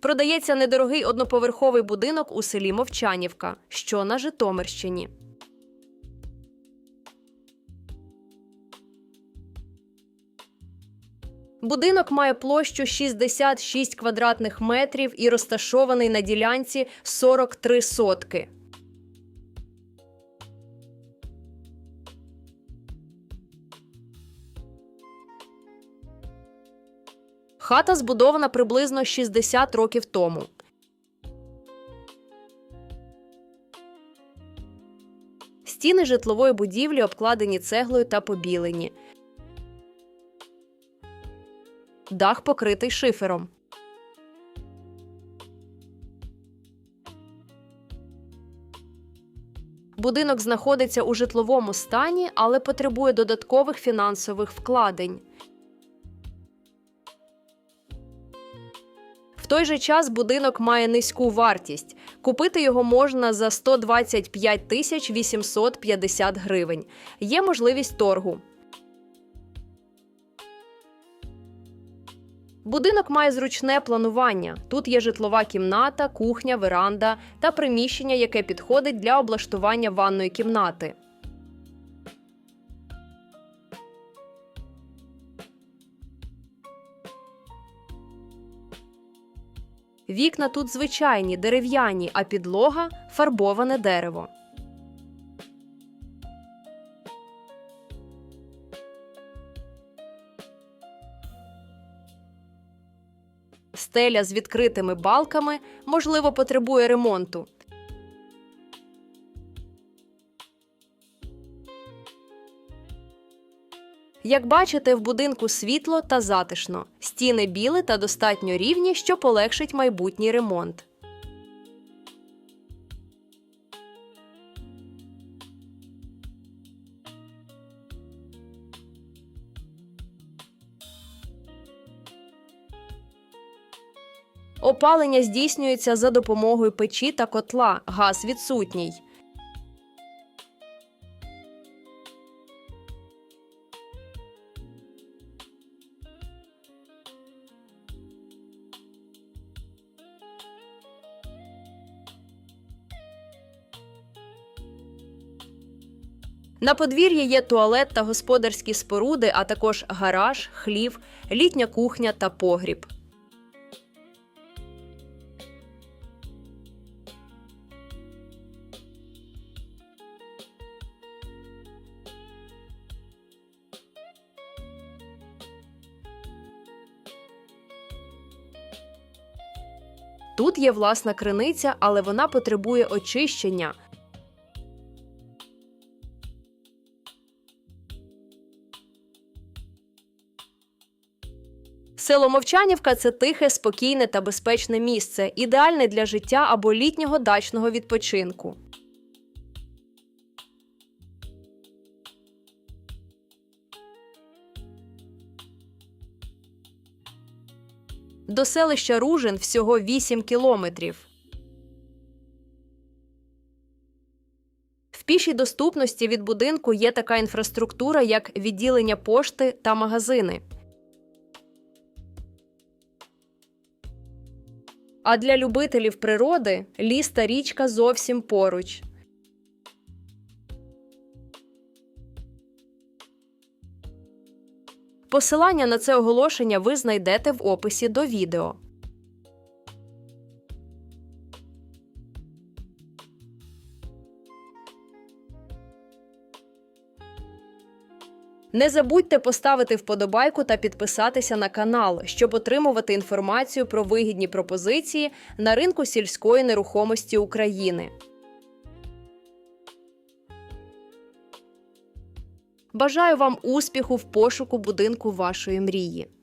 Продається недорогий одноповерховий будинок у селі Мовчанівка, що на Житомирщині. Будинок має площу 66 квадратних метрів і розташований на ділянці 43 сотки. Хата збудована приблизно 60 років тому. Стіни житлової будівлі обкладені цеглою та побілені. Дах покритий шифером. Будинок знаходиться у житловому стані, але потребує додаткових фінансових вкладень. Той же час будинок має низьку вартість. Купити його можна за 125 тисяч 850 гривень. Є можливість торгу. Будинок має зручне планування. Тут є житлова кімната, кухня, веранда та приміщення, яке підходить для облаштування ванної кімнати. Вікна тут звичайні, дерев'яні, а підлога фарбоване дерево. Стеля з відкритими балками, можливо, потребує ремонту. Як бачите, в будинку світло та затишно. Стіни білі та достатньо рівні, що полегшить майбутній ремонт. Опалення здійснюється за допомогою печі та котла. Газ відсутній. На подвір'ї є туалет та господарські споруди, а також гараж, хлів, літня кухня та погріб. Тут є власна криниця, але вона потребує очищення. Село Мовчанівка це тихе, спокійне та безпечне місце, ідеальне для життя або літнього дачного відпочинку. До селища Ружин всього 8 кілометрів. В пішій доступності від будинку є така інфраструктура, як відділення пошти та магазини. А для любителів природи ліс та річка зовсім поруч. Посилання на це оголошення ви знайдете в описі до відео. Не забудьте поставити вподобайку та підписатися на канал, щоб отримувати інформацію про вигідні пропозиції на ринку сільської нерухомості України. Бажаю вам успіху в пошуку будинку вашої мрії.